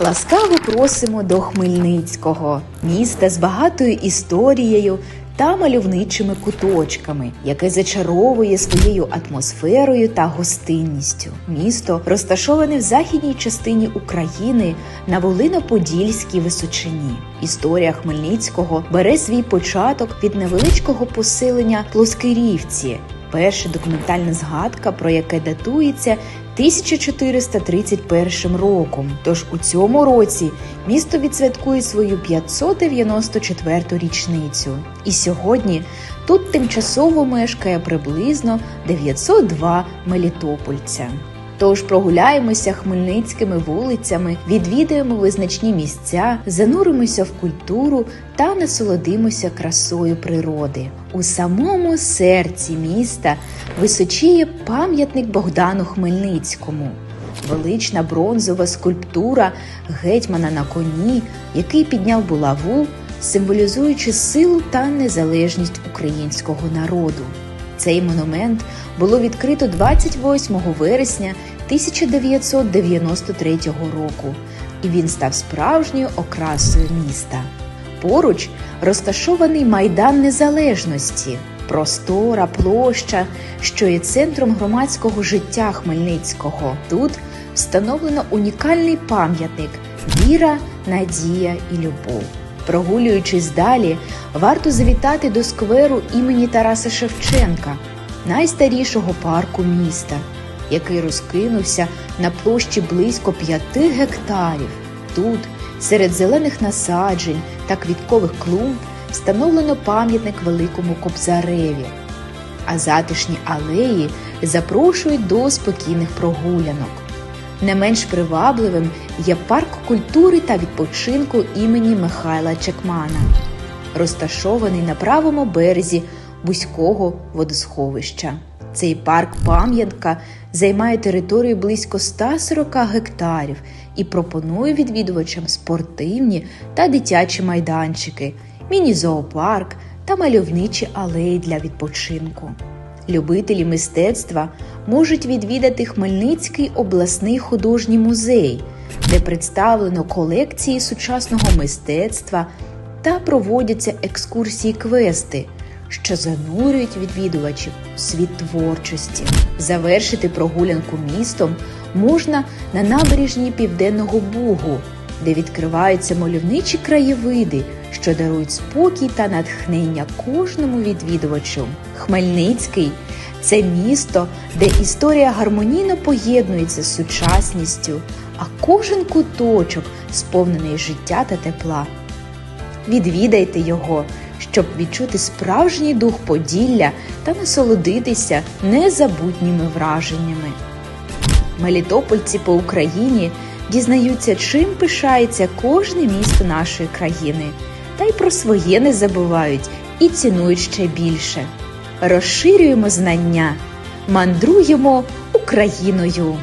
Ласкаво просимо до Хмельницького, міста з багатою історією та мальовничими куточками, яке зачаровує своєю атмосферою та гостинністю. Місто розташоване в західній частині України на Волино-Подільській височині. Історія Хмельницького бере свій початок від невеличкого поселення Плоскирівці. Перша документальна згадка, про яке датується 1431 роком. Тож у цьому році місто відсвяткує свою 594 річницю. І сьогодні тут тимчасово мешкає приблизно 902 мелітопольця. Тож прогуляємося хмельницькими вулицями, відвідаємо визначні місця, зануримося в культуру та насолодимося красою природи. У самому серці міста височіє пам'ятник Богдану Хмельницькому. Велична бронзова скульптура гетьмана на коні, який підняв булаву, символізуючи силу та незалежність українського народу. Цей монумент було відкрито 28 вересня 1993 року, і він став справжньою окрасою міста. Поруч розташований майдан незалежності, простора площа, що є центром громадського життя Хмельницького. Тут встановлено унікальний пам'ятник Віра, надія і любов. Прогулюючись далі, варто завітати до скверу імені Тараса Шевченка, найстарішого парку міста, який розкинувся на площі близько п'яти гектарів. Тут, серед зелених насаджень та квіткових клумб, встановлено пам'ятник великому Кобзареві, а затишні алеї запрошують до спокійних прогулянок. Не менш привабливим є парк культури та відпочинку імені Михайла Чекмана, розташований на правому березі вузького водосховища. Цей парк пам'ятка займає територію близько 140 гектарів і пропонує відвідувачам спортивні та дитячі майданчики, міні-зоопарк та мальовничі алеї для відпочинку. Любителі мистецтва можуть відвідати Хмельницький обласний художній музей, де представлено колекції сучасного мистецтва та проводяться екскурсії квести, що занурюють відвідувачів у світ творчості. Завершити прогулянку містом можна на набережній Південного Бугу, де відкриваються мальовничі краєвиди, що дарують спокій та натхнення кожному відвідувачу. Хмельницький це місто, де історія гармонійно поєднується з сучасністю, а кожен куточок сповнений життя та тепла. Відвідайте його, щоб відчути справжній дух Поділля та насолодитися незабутніми враженнями. Мелітопольці по Україні дізнаються, чим пишається кожне місто нашої країни, та й про своє не забувають і цінують ще більше. Розширюємо знання, мандруємо Україною.